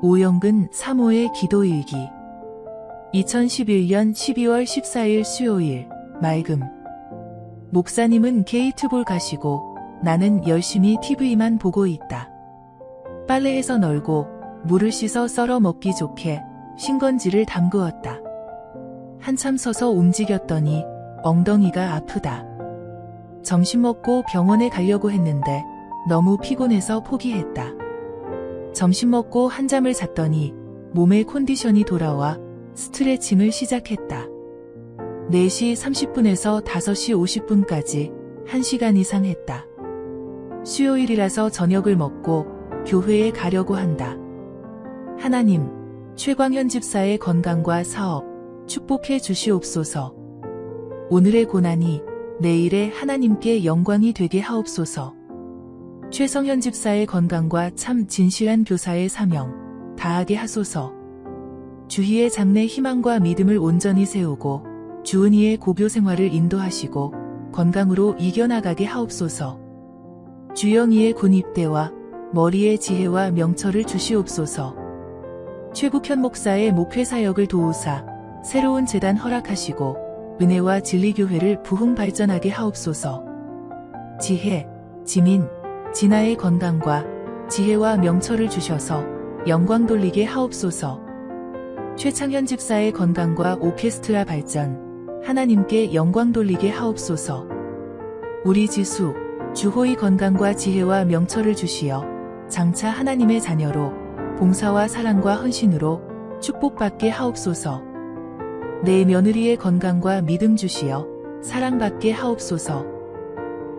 오영근 사모의 기도일기 2011년 12월 14일 수요일 맑음 목사님은 게이트볼 가시고 나는 열심히 TV만 보고 있다. 빨래해서 널고 물을 씻어 썰어 먹기 좋게 신건지를 담그었다. 한참 서서 움직였더니 엉덩이가 아프다. 점심 먹고 병원에 가려고 했는데 너무 피곤해서 포기했다. 점심 먹고 한잠을 잤더니 몸의 컨디션이 돌아와 스트레칭을 시작했다. 4시 30분에서 5시 50분까지 1시간 이상 했다. 수요일이라서 저녁을 먹고 교회에 가려고 한다. 하나님, 최광현 집사의 건강과 사업 축복해 주시옵소서. 오늘의 고난이 내일의 하나님께 영광이 되게 하옵소서. 최성현 집사의 건강과 참 진실한 교사의 사명 다하게 하소서. 주희의 장래 희망과 믿음을 온전히 세우고 주은이의 고교 생활을 인도하시고 건강으로 이겨나가게 하옵소서. 주영이의 군입대와 머리의 지혜와 명철을 주시옵소서. 최국현 목사의 목회 사역을 도우사 새로운 재단 허락하시고 은혜와 진리교회를 부흥 발전하게 하옵소서. 지혜, 지민, 진아의 건강과 지혜와 명철을 주셔서 영광 돌리게 하옵소서. 최창현 집사의 건강과 오케스트라 발전, 하나님께 영광 돌리게 하옵소서. 우리 지수, 주호의 건강과 지혜와 명철을 주시어 장차 하나님의 자녀로 봉사와 사랑과 헌신으로 축복받게 하옵소서. 내 며느리의 건강과 믿음 주시어 사랑받게 하옵소서.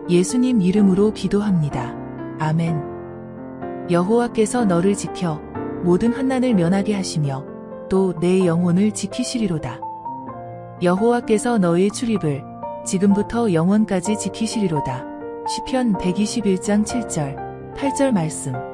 예수님 이름으로 기도합니다. 아멘. 여호와께서 너를 지켜 모든 환난을 면하게 하시며 또 내 영혼을 지키시리로다. 여호와께서 너의 출입을 지금부터 영원까지 지키시리로다. 시편 121장 7절, 8절 말씀.